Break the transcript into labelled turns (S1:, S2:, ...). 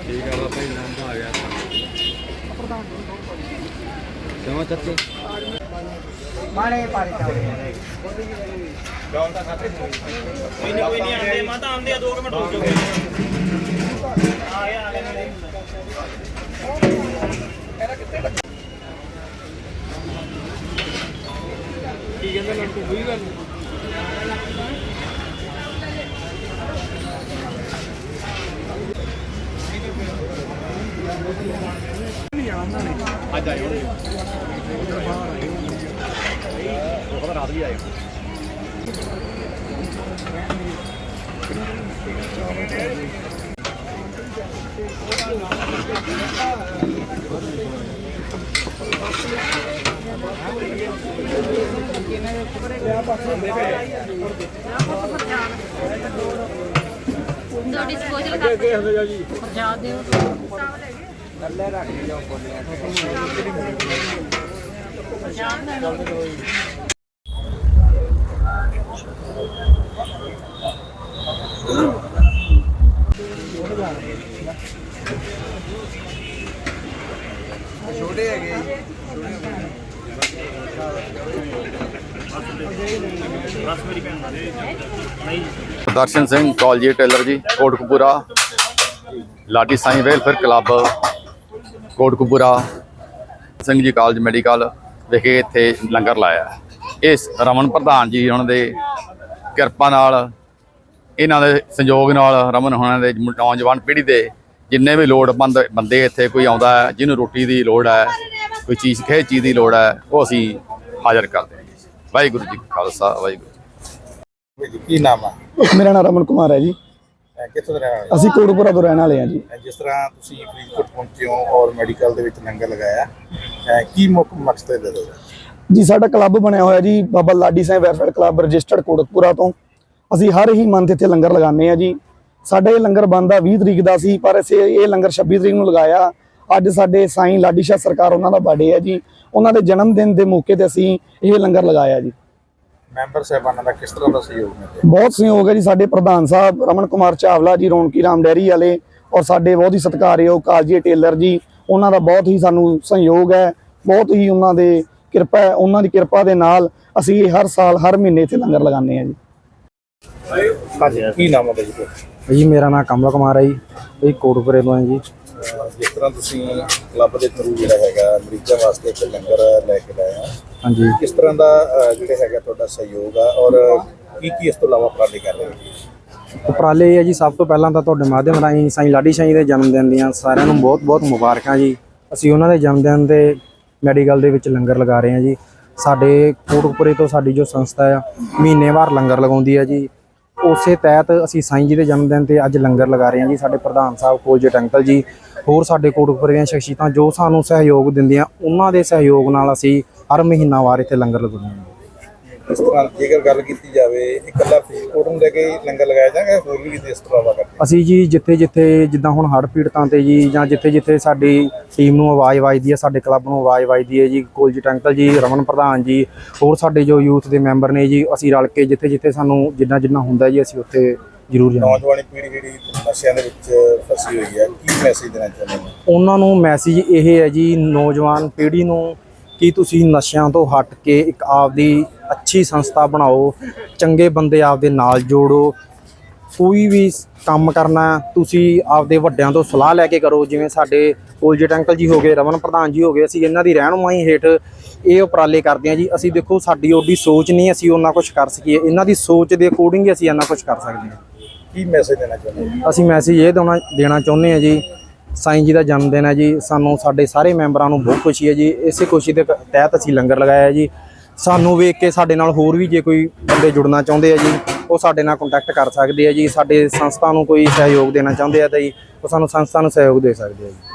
S1: ਠੀਕ ਆ ਬਾਬਾ ਜੀ ਨਾਮ ਆ ਗਿਆ ਜਮਾ ਚੱਕੇ
S2: ਮਾੜੇ ਪਾਰੇ ਚਾਵਲੇ
S3: ਕੋਈ ਨਹੀਂ ਕੋਈ ਨਹੀਂ ਆਂਦੇ ਮਾਤਾ ਆਂਦੇ ਆ 2 ਮਿੰਟ ਰੁਕ ਜਾਓ ਆ ਗਿਆ ਆ ਗਿਆ
S1: ਕੀ ਕਹਿੰਦਾ ਲੜਕੂ ਹੋਈ ਗੱਲ? ਅੱਜ ਆਏ ਹੋਣੇ ਉਹ ਖਬਰ ਰਾਤ ਵੀ ਆਏ
S4: ਦੋ ਡਿਸਪੋਜ਼ਲ ਕਰ ਪ੍ਰਸ਼ਾਦ ਦਿਓ।
S2: ਛੋਟੇ ਹੈਗੇ
S3: ਬਸ ਮੇਰੀ ਭੈਣ ਦਾ ਨਹੀਂ
S5: Darshan Singh ਕਾਲਜੀ tailor ji, Kotkapura, Ladi Sai welfare club Kotkapura Singh ji college medical ਵਿਖੇ ਇੱਥੇ ਲੰਗਰ ਲਾਇਆ ਹੈ। ਇਸ ਰਮਨ ਪ੍ਰਧਾਨ ਜੀ ਉਹਨਾਂ ਦੇ ਕਿਰਪਾ ਨਾਲ ਇਹਨਾਂ ਦੇ ਸੰਯੋਗ ਨਾਲ ਰਮਨ ਹੋਣਾ ਦੇ ਨੌਜਵਾਨ ਪੀੜ੍ਹੀ ਦੇ ਜਿੰਨੇ ਵੀ ਲੋੜਵੰਦ ਬੰਦੇ ਇੱਥੇ ਕੋਈ ਆਉਂਦਾ ਹੈ ਜਿਹਨੂੰ ਰੋਟੀ ਦੀ ਲੋੜ ਹੈ ਕੋਈ ਚੀਜ਼ ਕਿਸੇ ਚੀਜ਼ ਦੀ ਲੋੜ ਹੈ ਉਹ ਅਸੀਂ ਹਾਜ਼ਰ ਕਰਦੇ ਹਾਂ। ਵਾਹਿਗੁਰੂ ਜੀ ਕਾ ਖਾਲਸਾ ਵਾਹਿਗੁਰੂ
S6: ਜੀ ਕੀ ਨਾਮ ਆ
S7: ਮੇਰਾ ਨਾਮ ਰਮਨ ਕੁਮਾਰ ਹੈ ਜੀ
S6: ਕਿੱਥੋਂ ਦੇ ਰਹਿਣ ਵਾਲੇ
S7: ਅਸੀਂ ਕੋਟਪੁਰਾ ਤੋਂ ਰਹਿਣ ਵਾਲੇ ਹਾਂ ਜੀ।
S6: ਜਿਸ ਤਰ੍ਹਾਂ ਤੁਸੀਂ ਫਰੀਦਕੋਟ ਪਹੁੰਚੇ ਹੋ ਔਰ ਮੈਡੀਕਲ ਦੇ ਵਿੱਚ ਲੰਗਰ ਲਗਾਇਆ ਅਹ ਕੀ ਮੁੱਖ ਮਕਸਦ ਹੈ ਇਹਦਾ
S7: ਜੀ ਸਾਡਾ ਕਲੱਬ ਬਣਿਆ ਹੋਇਆ ਜੀ Baba Ladi Sahib welfare club registered Kotkapura ਤੋਂ। ਅਸੀਂ ਹਰ ਹੀ ਮੰਥ ਇੱਥੇ ਲੰਗਰ ਲਗਾਉਂਦੇ ਆ ਜੀ। ਸਾਡਾ ਇਹ ਲੰਗਰ ਬੰਦਾ 20 ਤਰੀਕ ਦਾ ਸੀ ਪਰ ਅਸੀਂ ਇਹ ਲੰਗਰ 26 ਤਰੀਕ ਨੂੰ ਲਗਾਇਆ। ਅੱਜ ਸਾਡੇ ਸਾਈਂ ਲਾਡੀ ਸ਼ਾਹ ਸਰਕਾਰ ਉਹਨਾਂ ਦਾ ਬਰਥਡੇ ਹੈ ਜੀ। ਉਹਨਾਂ ਦੇ ਜਨਮ ਦਿਨ ਦੇ ਮੌਕੇ ਤੇ ਅਸੀਂ ਇਹ ਲੰਗਰ ਲਗਾਇਆ ਜੀ।
S6: ਮੈਂਬਰ ਸਾਹਿਬਾਨਾਂ ਦਾ ਕਿਸ ਤਰ੍ਹਾਂ ਦਾ ਸਹਿਯੋਗ ਮਿਲਦਾ
S7: ਬਹੁਤ ਸਹਿਯੋਗ ਹੈ ਜੀ ਸਾਡੇ ਪ੍ਰਧਾਨ ਸਾਹਿਬ ਰਮਨ ਕੁਮਾਰ ਚਾਵਲਾ ਜੀ ਰੌਣਕੀ ਰਾਮ ਡੈਰੀ ਵਾਲੇ ਔਰ ਸਾਡੇ ਬਹੁਤ ਹੀ ਸਤਿਕਾਰਯੋਗ ਕਾਲਜੀ ਟੇਲਰ ਜੀ ਉਹਨਾਂ ਦਾ ਬਹੁਤ ਹੀ ਸਾਨੂੰ ਸਹਿਯੋਗ ਹੈ ਬਹੁਤ ਹੀ ਉਹਨਾਂ ਦੇ ਕਿਰਪਾ ਹੈ ਉਹਨਾਂ ਦੀ ਕਿਰਪਾ ਦੇ ਨਾਲ ਅਸੀਂ ਹਰ ਸਾਲ ਹਰ ਮਹੀਨੇ ਇੱਥੇ ਲੰਗਰ ਲਗਾਉਂਦੇ ਹਾਂ ਜੀ।
S6: ਹਾਂਜੀ ਕੀ ਨਾਮ ਹੈ ਜੀ?
S8: ਜੀ ਮੇਰਾ ਨਾਮ ਕਮਲ ਕੁਮਾਰ ਹੈ ਜੀ। ਇਹ ਕੋਟਪੁਰੇ ਤੋਂ ਹੈ ਜੀ।
S6: ਜਿਸ ਤਰ੍ਹਾਂ ਤੁਸੀਂ ਕਲੱਬ ਦੇ ਥਰੂ ਜਿਹੜਾ ਹੈਗਾ ਮਰੀਜ਼ਾਂ ਵਾਸਤੇ ਇੱਕ ਲੰਗਰ ਲੈ ਕੇ ਲਾਇਆ
S8: ਹਾਂਜੀ।
S6: ਕਿਸ ਤਰ੍ਹਾਂ ਦਾ ਅਹ, ਜਿਹੜਾ ਹੈਗਾ ਤੁਹਾਡਾ ਸਹਿਯੋਗ ਆ ਔਰ ਕੀ ਕੀ ਇਸ ਤੋਂ ਇਲਾਵਾ ਉਪਰਾਲੇ ਕਰ ਰਹੇ ਹੋ
S8: ਉਪਰਾਲੇ ਇਹ ਹੈ ਜੀ ਸਭ ਤੋਂ ਪਹਿਲਾਂ ਤਾਂ ਤੁਹਾਡੇ ਮਾਧਿਅਮ ਰਾਹੀਂ ਸਾਈਂ ਲਾਡੀ ਸਾਈਂ ਦੇ ਜਨਮ ਦਿਨ ਦੀਆਂ ਸਾਰਿਆਂ ਨੂੰ ਬਹੁਤ-ਬਹੁਤ ਮੁਬਾਰਕਾਂ ਜੀ। ਅਸੀਂ ਉਹਨਾਂ ਦੇ ਜਨਮ ਦਿਨ ਦੇ ਮੈਡੀਕਲ ਦੇ ਵਿੱਚ ਲੰਗਰ ਲਗਾ ਰਹੇ ਹਾਂ ਜੀ। ਸਾਡੇ ਕੋਟਕਪੁਰੇ ਤੋਂ ਸਾਡੀ ਜੋ ਸੰਸਥਾ ਆ ਮਹੀਨੇਵਾਰ ਲੰਗਰ ਲਗਾਉਂਦੀ ਹੈ ਜੀ। ਉਸੇ ਤਹਿਤ ਅਸੀਂ ਸਾਈਂ ਜੀ ਦੇ ਜਨਮ ਦਿਨ ਤੇ ਅੱਜ ਲੰਗਰ ਲਗਾ ਰਹੇ ਹਾਂ ਜੀ ਸਾਡੇ ਪ੍ਰਧਾਨ ਸਾਹਿਬ ਕੋਲਜਟ ਅੰਕਲ ਜੀ। ਹੋਰ ਸਾਡੇ ਕੋਟਕਪੁਰੇ ਦੀਆਂ ਸ਼ਖਸੀਅਤਾਂ ਜੋ ਸਾਨੂੰ ਸਹਿਯੋਗ ਦਿੰਦੀਆਂ ਉਹਨਾਂ ਦੇ ਸਹਿਯੋਗ ਨਾਲ ਅਸੀਂ ਹਰ ਮਹੀਨਾਵਾਰ ਇੱਥੇ ਲੰਗਰ ਲਗਾਉਂਦੇ ਹਾਂ
S6: ਇਸ ਤਰ੍ਹਾਂ ਜੇਕਰ ਗੱਲ ਕੀਤੀ ਜਾਵੇ ਇਕੱਲਾ ਫਰੀਦਕੋਟ ਨੂੰ ਲੈ ਕੇ ਹੀ ਲੰਗਰ ਲਗਾਇਆ ਜਾਏਗਾ ਹੋਰ ਵੀ ਕਿਤੇ ਇਸ ਤੋਂ ਇਲਾਵਾ ਕਰਦੇ
S8: ਅਸੀਂ ਜੀ ਜਿੱਥੇ ਜਿੱਥੇ ਜਿੱਦਾਂ ਹੁਣ ਹੜ੍ਹ ਪੀੜਤਾਂ ਤੇ ਜੀ ਜਾਂ ਜਿੱਥੇ ਜਿੱਥੇ ਸਾਡੀ ਟੀਮ ਨੂੰ ਆਵਾਜ਼ ਵੱਜਦੀ ਹੈ ਸਾਡੇ ਕਲੱਬ ਨੂੰ ਆਵਾਜ਼ ਵੱਜਦੀ ਹੈ ਜੀ ਕੁਲਜੀਤ ਅੰਕਲ ਜੀ ਰਮਨ ਪ੍ਰਧਾਨ ਜੀ ਹੋਰ ਸਾਡੇ ਜੋ ਯੂਥ ਦੇ ਮੈਂਬਰ ਨੇ ਜੀ ਅਸੀਂ ਰਲ ਕੇ ਜਿੱਥੇ ਜਿੱਥੇ ਸਾਨੂੰ ਜਿੰਨਾ ਜਿੰਨਾ ਹੁੰਦਾ ਜੀ ਅਸੀਂ ਉੱਥੇ ਜ਼ਰੂਰ
S6: ਨੌਜਵਾਨੀ ਪੀੜ੍ਹੀ ਜਿਹੜੀ ਨਸ਼ਿਆਂ ਦੇ ਵਿੱਚ ਫਸੀ ਹੋਈ ਹੈ ਕੀ ਮੈਸੇਜ ਦੇਣਾ ਚਾਹੁੰਦੇ ਹੋ
S8: ਉਹਨਾਂ ਨੂੰ ਮੈਸੇਜ ਇਹ ਹੈ ਜੀ ਨੌਜਵਾਨ ਪੀੜ੍ਹੀ ਨੂੰ ਕਿ ਤੁਸੀਂ ਨਸ਼ਿਆਂ ਤੋਂ ਹਟ ਕੇ ਇੱਕ ਆਪਦੀ ਅੱਛੀ ਸੰਸਥਾ ਬਣਾਓ ਚੰਗੇ ਬੰਦੇ ਆਪਦੇ ਨਾਲ ਜੋੜੋ ਕੋਈ ਵੀ ਕੰਮ ਕਰਨਾ ਤੁਸੀਂ ਆਪਦੇ ਵੱਡਿਆਂ ਤੋਂ ਸਲਾਹ ਲੈ ਕੇ ਕਰੋ ਜਿਵੇਂ ਸਾਡੇ ਕੋਲਜੇਟ ਅੰਕਲ ਜੀ ਹੋ ਗਏ ਰਮਨ ਪ੍ਰਧਾਨ ਜੀ ਹੋ ਗਏ ਅਸੀਂ ਇਹਨਾਂ ਦੀ ਰਹਿਨੁਮਾਈ ਹੇਠ ਇਹ ਉਪਰਾਲੇ ਕਰਦੇ ਹਾਂ ਜੀ। ਅਸੀਂ ਦੇਖੋ ਸਾਡੀ ਓਡੀ ਸੋਚ ਨਹੀਂ ਅਸੀਂ ਉਹਨਾਂ ਕੁਝ ਕਰ ਸਕੀਏ। ਇਹਨਾਂ ਦੀ ਸੋਚ ਦੇ ਅਕੋਰਡਿੰਗ ਅਸੀਂ ਇਹਨਾਂ ਕੁਝ ਕਰ ਸਕਦੇ ਹਾਂ।
S6: ਕੀ ਮੈਸੇਜ ਦੇਣਾ ਚਾਹੁੰਦੇ ਹੋ?
S8: ਅਸੀਂ ਮੈਸੇਜ ਇਹ ਦੇਣਾ ਦੇਣਾ ਚਾਹੁੰਦੇ ਹਾਂ ਜੀ ਸਾਈਂ ਜੀ ਦਾ ਜਨਮ ਦਿਨ ਹੈ ਜੀ। ਸਾਨੂੰ ਸਾਡੇ ਸਾਰੇ ਮੈਂਬਰਾਂ ਨੂੰ ਬਹੁਤ ਖੁਸ਼ੀ ਹੈ ਜੀ। ਇਸੇ ਖੁਸ਼ੀ ਦੇ ਤਹਿਤ ਅਸੀਂ ਲੰਗਰ ਲਗਾਇਆ ਹੈ ਜੀ। ਸਾਨੂੰ ਵੇਖ ਕੇ ਸਾਡੇ ਨਾਲ ਹੋਰ ਵੀ ਜੇ ਕੋਈ ਬੰਦੇ ਜੁੜਨਾ ਚਾਹੁੰਦੇ ਆ ਜੀ, ਉਹ ਸਾਡੇ ਨਾਲ ਕੰਟੈਕਟ ਕਰ ਸਕਦੇ ਆ ਜੀ। ਸਾਡੇ ਸੰਸਥਾ ਨੂੰ ਕੋਈ ਸਹਿਯੋਗ ਦੇਣਾ ਚਾਹੁੰਦੇ ਆ ਤਾਂ ਜੀ, ਉਹ ਸਾਨੂੰ ਸੰਸਥਾ ਨੂੰ ਸਹਿਯੋਗ ਦੇ ਸਕਦੇ ਆ ਜੀ।